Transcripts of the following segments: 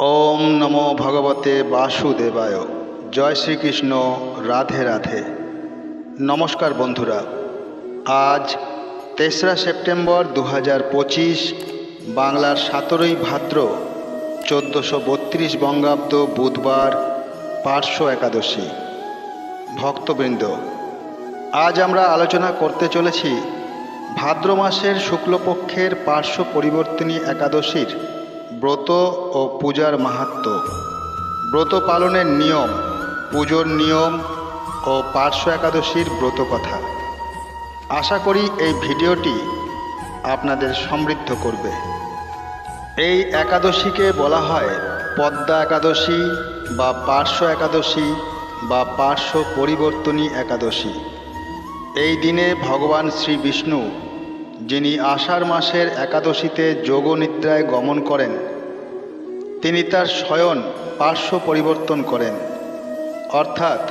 ওম নমো ভগবতে বাসুদেবায়। জয় শ্রীকৃষ্ণ, রাধে রাধে। নমস্কার বন্ধুরা, আজ তেসরা সেপ্টেম্বর দু পঁচিশ, বাংলার সতেরোই ভাদ্র, চোদ্দোশো বত্রিশ বঙ্গাব্দ বুধবার, পার্শ্ব একাদশী। ভক্তবৃন্দ, আজ আমরা আলোচনা করতে চলেছি ভাদ্র মাসের শুক্লপক্ষের পার্শ্ব পরিবর্তনী একাদশীর ব্রত ও পূজার মাহাত্ম। ব্রত পালনের নিয়ম, পুজোর নিয়ম ও পার্শ্ব একাদশীর ব্রত কথা। আশা করি এই ভিডিওটি আপনাদের সমৃদ্ধ করবে। এই একাদশীকে বলা হয় পদ্মা একাদশী বা পার্শ্ব একাদশী বা পার্শ্ব পরিবর্তনী একাদশী। এই দিনে ভগবান শ্রী বিষ্ণু যিনি আষাঢ় মাসের একাদশীতে যোগনিদ্রায় গমন করেন, তিনি তার শয়ন পার্শ্ব পরিবর্তন করেন। অর্থাৎ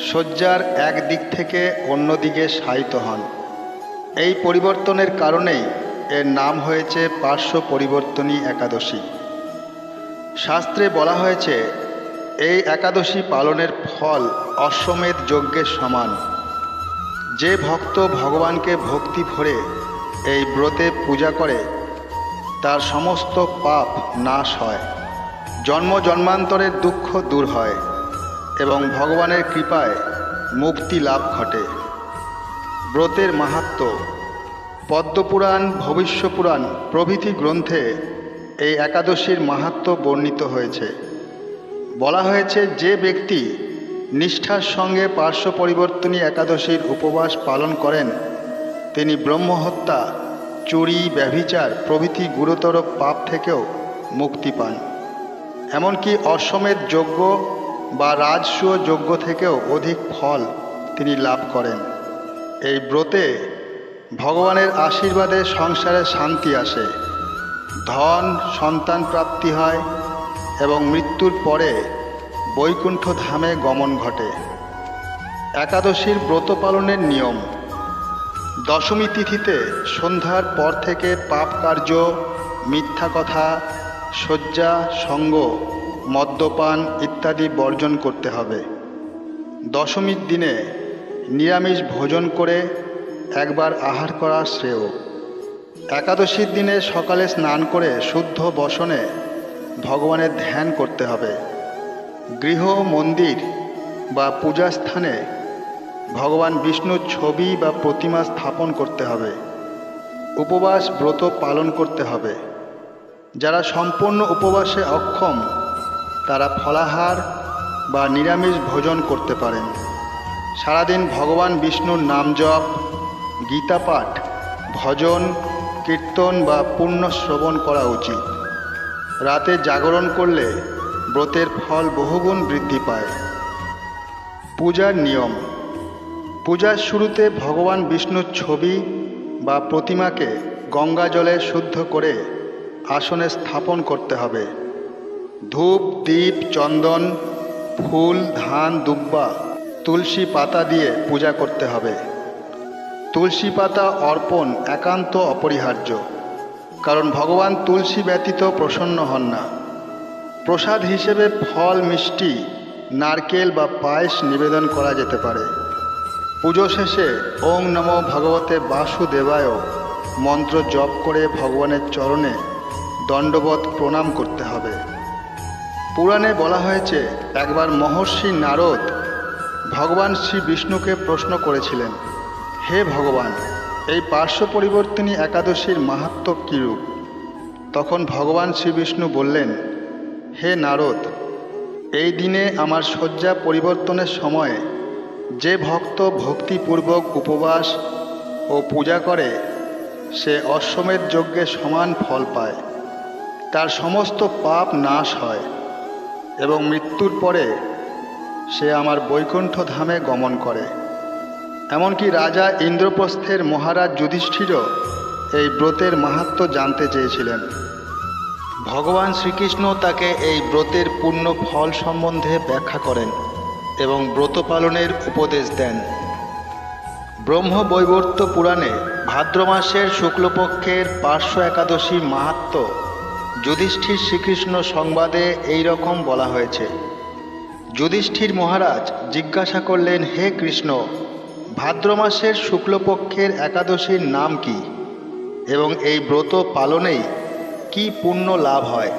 শয্যার এক দিক থেকে অন্য দিকে হন। এই পরিবর্তনের কারণেই এর নাম হয়েছে পার্শ্ব পরিবর্তনী একাদশী। শাস্ত্রে বলা হয়েছে, এই একাদশী পালনের ফল অশ্বমেধ যজ্ঞের সমান। যে ভক্ত ভগবানকে ভক্তি ভরে এই ব্রতে পূজা করে, তার সমস্ত পাপ নাশ হয়, জন্ম জন্মান্তরের দুঃখ দূর হয় এবং ভগবানের কৃপায় মুক্তি লাভ ঘটে। ব্রতের মাহাত্ম, পদ্মপুরাণ, ভবিষ্যপুরাণ প্রভৃতি গ্রন্থে এই একাদশীর মাহাত্ম বর্ণিত হয়েছে। বলা হয়েছে, যে ব্যক্তি নিষ্ঠার সঙ্গে পার্শ্ব পরিবর্তনী একাদশীর উপবাস পালন করেন তিনি ব্রহ্মহত্যা, চুরি, ব্যভিচার প্রভৃতি গুরুতর পাপ থেকেও মুক্তি পান। এমনকি অশ্বমেধ যজ্ঞ বা রাজসূয় যজ্ঞ থেকেও অধিক ফল তিনি লাভ করেন। এই ব্রতে ভগবানের আশীর্বাদে সংসারে শান্তি আসে। ধন, সন্তান প্রাপ্তি হয় এবং মৃত্যুর পরে বৈকুণ্ঠ ধামে গমন ঘটে। একাদশীর ব্রত পালনের নিয়ম দশমী তিথিতে সন্ধ্যার পর থেকে পাপ কার্য, মিথ্যা কথা, শয্যা, সঙ্গ, মদ্যপান ইত্যাদি বর্জন করতে হবে। দশমীর দিনে নিরামিষ ভোজন করে একবার আহার করা শ্রেয়। একাদশীর দিনে সকালে স্নান করে শুদ্ধ বসনে ভগবানের ধ্যান করতে হবে। গৃহ, মন্দির বা পূজাস্থানে ভগবান বিষ্ণুর ছবি বা প্রতিমা স্থাপন করতে হবে। উপবাস ব্রত পালন করতে হবে। যারা সম্পূর্ণ উপবাসে অক্ষম, তারা ফলাহার বা নিরামিষ ভোজন করতে পারেন। সারাদিন ভগবান বিষ্ণুর নাম জপ, গীতা পাঠ, ভজন, কীর্তন বা পুণ্য শ্রবণ করা উচিত। রাতে জাগরণ করলে ব্রতের ফল বহুগুণ বৃদ্ধি পায়। পূজার নিয়ম পূজার শুরুতে ভগবান বিষ্ণুর ছবি বা প্রতিমাকে গঙ্গা জলে শুদ্ধ করে আসনে স্থাপন করতে হবে। ধূপ, দীপ, চন্দন, ফুল, ধান, দুব্বা, তুলসী পাতা দিয়ে পূজা করতে হবে। তুলসী পাতা অর্পণ একান্ত অপরিহার্য, কারণ ভগবান তুলসী ব্যতীত প্রসন্ন হন না। প্রসাদ হিসেবে ফল, মিষ্টি, নারকেল বা পায়েস নিবেদন করা যেতে পারে। পুজো শেষে ওং নম ভগবতে বাসুদেবায় মন্ত্র জপ করে ভগবানের চরণে দণ্ডবত প্রণাম করতে হবে। পুরাণে বলা হয়েছে, একবার মহর্ষি নারদ ভগবান শ্রী বিষ্ণুকে প্রশ্ন করেছিলেন, হে ভগবান, এই পার্শ্ব পরিবর্তনী একাদশীর মাহাত্ম কীরূপ? তখন ভগবান শ্রী বিষ্ণু বললেন, হে নারদ, এই দিনে আমার শয্যা পরিবর্তনের সময় যে ভক্ত ভক্তিপূর্বক উপবাস ও পূজা করে, সে অশ্বমেধ যজ্ঞে সমান ফল পায়। তার সমস্ত পাপ নাশ হয় এবং মৃত্যুর পরে সে আমার বৈকুণ্ঠ ধামে গমন করে। এমনকি রাজা ইন্দ্রপ্রস্থের মহারাজ যুধিষ্ঠিরও এই ব্রতের মাহাত্ম জানতে চেয়েছিলেন। ভগবান শ্রীকৃষ্ণ তাকে এই ব্রতের পূর্ণ ফল সম্বন্ধে ব্যাখ্যা করেন। এবং ব্রত পালনের উপদেশ দেন। ব্রহ্মবৈবর্ত পুরাণে ভাদ্র মাসের শুক্লপক্ষের পার্শ্ব একাদশী মাহাত্ম যুধিষ্ঠির শ্রীকৃষ্ণ সংবাদে এই রকম বলা হয়েছে। যুধিষ্ঠির মহারাজ জিজ্ঞাসা করলেন, হে কৃষ্ণ, ভাদ্র মাসের শুক্লপক্ষের একাদশীর নাম কি? এবং এই ব্রত পালনেই কি পুণ্য লাভ হয়?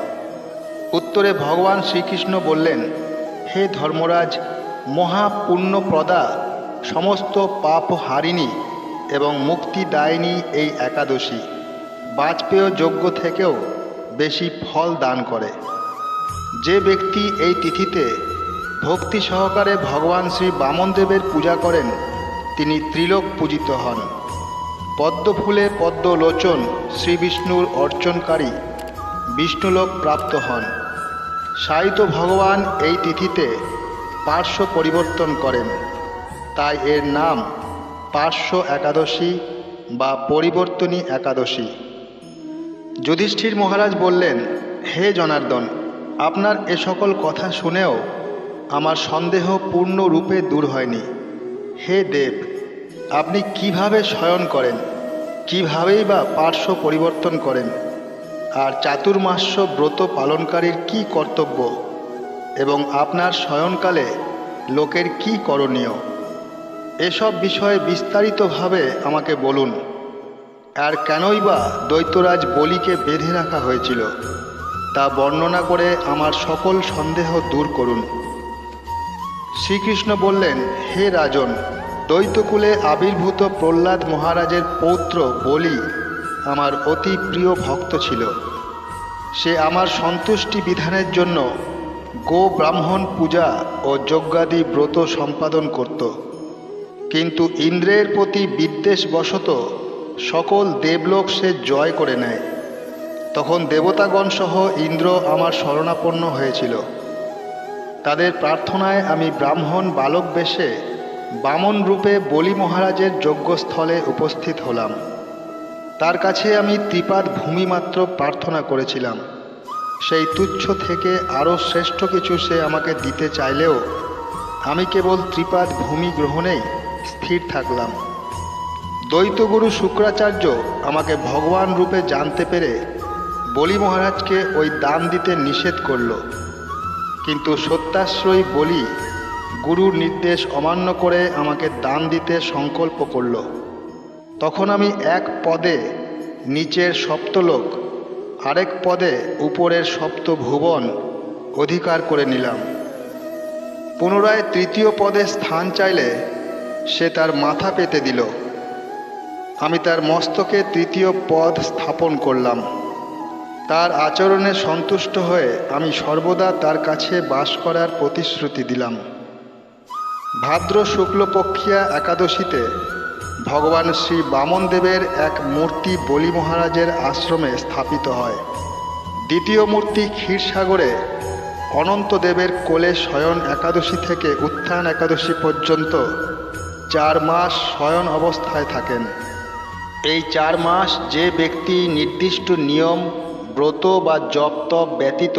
উত্তরে ভগবান শ্রীকৃষ্ণ বললেন, হে ধর্মরাজ মহাপুণ্যপ্রদা সমস্ত পাপ হারিণী এবং মুক্তি মুক্তিদায়িনী এই একাদশী। বাজপেয় যজ্ঞ থেকেও বেশি ফল দান করে। যে ব্যক্তি এই তিথিতে ভক্তি সহকারে ভগবান শ্রী বামনদেবের পূজা করেন, তিনি ত্রিলোক পূজিত হন। পদ্মফুলে পদ্মলোচন শ্রী বিষ্ণুর অর্চনকারী বিষ্ণুলোক প্রাপ্ত হন। সাহিত্য ভগবান এই তিথিতে পার্শ্ব পরিবর্তন করেন। তাই এর নাম পার্শ্ব একাদশী বা পরিবর্তনী একাদশী। যুধিষ্ঠির মহারাজ বললেন, হে জনার্দন, আপনার এ সকল কথা শুনেও আমার সন্দেহ পূর্ণরূপে দূর হয়নি। হে দেব, আপনি কীভাবে শয়ন করেন? কিভাবেই বা পার্শ্ব পরিবর্তন করেন? আর চাতুর্মাস্য ব্রত পালনকারীর কি কর্তব্য? এবং আপনার শয়নকালে লোকের কি করণীয়? এসব বিষয়ে বিস্তারিতভাবে আমাকে বলুন। আর কেনই বা দৈত্যরাজ বলিকে বেঁধে রাখা হয়েছিল, তা বর্ণনা করে আমার সকল সন্দেহ দূর করুন। শ্রীকৃষ্ণ বললেন, হে রাজন দৈত্যকুলে আবির্ভূত প্রহ্লাদ মহারাজের পৌত্র বলি আমার অতি প্রিয় ভক্ত ছিল। সে আমার সন্তুষ্টি বিধানের জন্য গো ব্রাহ্মণ পূজা ও যজ্ঞাদি ব্রত সম্পাদন করত। কিন্তু ইন্দ্রের প্রতি বিদ্বেষবশত সকল দেবলোক সে জয় করে নেয়। তখন দেবতাগণ সহ ইন্দ্র আমার শরণাপন্ন হয়েছিল। তাদের প্রার্থনায় আমি ব্রাহ্মণ বালক বেশে বামন রূপে বলি মহারাজের যজ্ঞস্থলে উপস্থিত হলাম। তার কাছে আমি ত্রিপাদ ভূমিমাত্র প্রার্থনা করেছিলাম। সেই তুচ্ছ থেকে আরও শ্রেষ্ঠ কিছু সে আমাকে দিতে চাইলেও, আমি কেবল ত্রিপাদ ভূমি গ্রহণেই স্থির থাকলাম। দ্বৈতগুরু শুক্রাচার্য আমাকে ভগবান রূপে জানতে পেরে বলি মহারাজকে ওই দান দিতে নিষেধ করল। কিন্তু সত্যাশ্রয়ী বলি গুরুর নির্দেশ অমান্য করে আমাকে দান দিতে সংকল্প করল। তখন আমি এক পদে নিচের সপ্তলোক আরেক পদে উপরের সপ্ত ভুবন অধিকার করে নিলাম। পুনরায় তৃতীয় পদে স্থান চাইলে সে তার মাথা পেতে দিল। আমি তার মস্তকে তৃতীয় পদ স্থাপন করলাম। তার আচরণে সন্তুষ্ট হয়ে আমি সর্বদা তার কাছে বাস করার প্রতিশ্রুতি দিলাম। ভাদ্র শুক্লপক্ষিয়া একাদশীতে ভগবান শ্রী বামনদেবের এক মূর্তি বলি মহারাজের আশ্রমে স্থাপিত হয়। দ্বিতীয় মূর্তি ক্ষীরসাগরে অনন্তদেবের কোলে শয়ন একাদশী থেকে উত্থান একাদশী পর্যন্ত চার মাস শয়ন অবস্থায় থাকেন। এই চার মাস যে ব্যক্তি নির্দিষ্ট নিয়ম, ব্রত বা জপ তপ ব্যতীত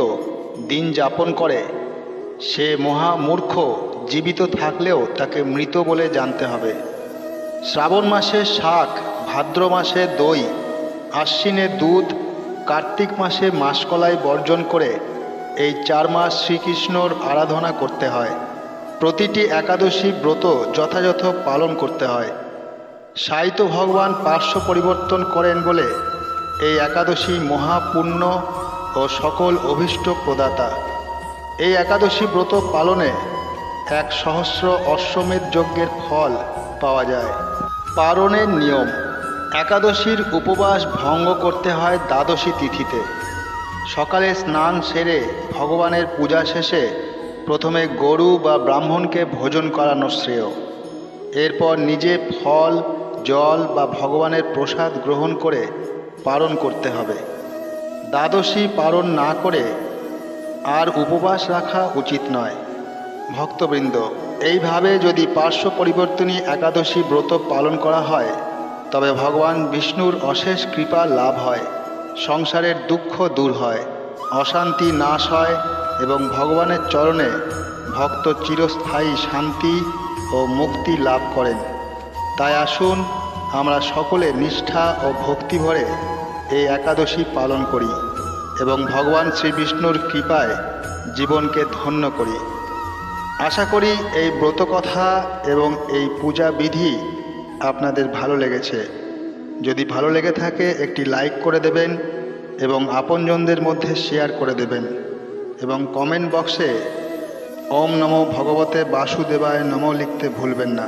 দিন যাপন করে, সে মহামূর্খ জীবিত থাকলেও তাকে মৃত বলে জানতে হবে। শ্রাবণ মাসে শাক, ভাদ্র মাসে দই, আশ্বিনে দুধ, কার্তিক মাসে মাসকলাই বর্জন করে এই চার মাস শ্রীকৃষ্ণর আরাধনা করতে হয়। প্রতিটি একাদশী ব্রত যথাযথ পালন করতে হয়। সাহিত্য ভগবান পার্শ্ব পরিবর্তন করেন বলে এই একাদশী মহাপুণ্য ও সকল অভীষ্ট প্রদাতা। এই একাদশী ব্রত পালনে এক সহস্র অশ্বমেধ যজ্ঞের ফল পাওয়া যায়। পারণের নিয়ম। একাদশীর উপবাস ভঙ্গ করতে হয় দ্বাদশী তিথিতে। সকালে স্নান সেরে ভগবানের পূজা শেষে প্রথমে গরু বা ব্রাহ্মণকে ভোজন করানো শ্রেয়। এরপর নিজে ফল, জল বা ভগবানের প্রসাদ গ্রহণ করে পালন করতে হবে। দ্বাদশী পালন না করে আর উপবাস রাখা উচিত নয়। ভক্তবৃন্দ এইভাবে যদি পার্শ্ব পরিবর্তনী একাদশী ব্রত পালন করা হয়, তবে ভগবান বিষ্ণুর অশেষ কৃপা লাভ হয়, সংসারের দুঃখ দূর হয়, অশান্তি নাশ হয় এবং ভগবানের চরণে ভক্ত চিরস্থায়ী শান্তি ও মুক্তি লাভ করেন। তাই আসুন, আমরা সকলে নিষ্ঠা ও ভক্তি ভরে এই একাদশী পালন করি এবং ভগবান শ্রীবিষ্ণুর কৃপায় জীবনকে ধন্য করি। আশা করি এই ব্রত কথা এবং এই পূজা বিধি আপনাদের ভালো লেগেছে। যদি ভালো লেগে থাকে, একটি লাইক করে দেবেন এবং আপনজনদের মধ্যে শেয়ার করে দেবেন এবং কমেন্ট বক্সে ওম নমো ভগবতে বাসুদেবায় নমো লিখতে ভুলবেন না।